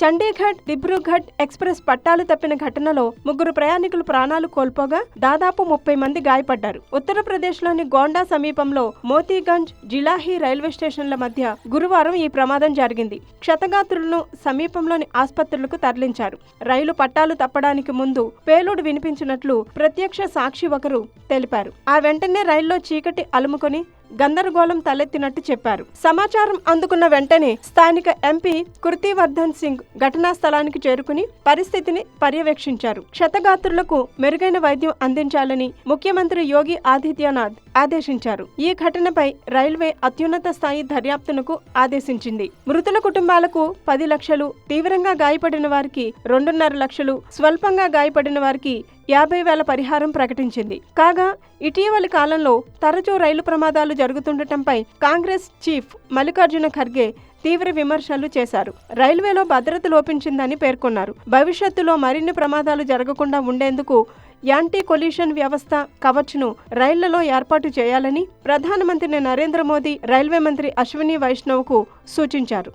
Chandigarh Dibrugarh express పట్టాలు తప్పిన ఘటనలో ముగ్గురు ప్రయాణికులు ప్రాణాలు కోల్పోగా దాదాపు ముప్పై మంది గాయపడ్డారు. ఉత్తరప్రదేశ్లోని గోండా సమీపంలో మోతీగంజ్ జిలాహి రైల్వే స్టేషన్ల మధ్య గురువారం ఈ ప్రమాదం జరిగింది. క్షతగాత్రులను సమీపంలోని ఆసుపత్రులకు తరలించారు. రైలు పట్టాలు తప్పడానికి ముందు పేలుడు వినిపించినట్లు ప్రత్యక్ష సాక్షి ఒకరు తెలిపారు. ఆ వెంటనే రైల్లో చీకటి అలుముకొని గందరగోళం తలెత్తినట్టు చెప్పారు. సమాచారం అందుకున్న వెంటనే స్థానిక ఎంపీ కృతివర్ధన్ సింగ్ ఘటనా స్థలానికి చేరుకుని పరిస్థితిని పర్యవేక్షించారు. క్షతగాత్రులకు మెరుగైన వైద్యం అందించాలని ముఖ్యమంత్రి యోగి ఆదిత్యనాథ్ ఆదేశించారు. ఈ ఘటనపై రైల్వే అత్యున్నత స్థాయి దర్యాప్తునకు ఆదేశించింది. మృతుల కుటుంబాలకు పది లక్షలు తీవ్రంగా గాయపడిన వారికి రెండున్నర లక్షలు స్వల్పంగా గాయపడిన వారికి యాభై వేల పరిహారం ప్రకటించింది. కాగా ఇటీవలి కాలంలో తరచూ రైలు ప్రమాదాలు జరుగుతుండటంపై కాంగ్రెస్ చీఫ్ మల్లికార్జున ఖర్గే తీవ్ర విమర్శలు చేశారు. రైల్వేలో భద్రత లోపించిందని పేర్కొన్నారు. భవిష్యత్తులో మరిన్ని ప్రమాదాలు జరగకుండా ఉండేందుకు యాంటీ కొల్యూషన్ వ్యవస్థ కవచ్ను రైళ్ళలో ఏర్పాటు చేయాలని ప్రధానమంత్రి నరేంద్ర మోదీ రైల్వే మంత్రి అశ్విని వైష్ణవ్కు సూచించారు.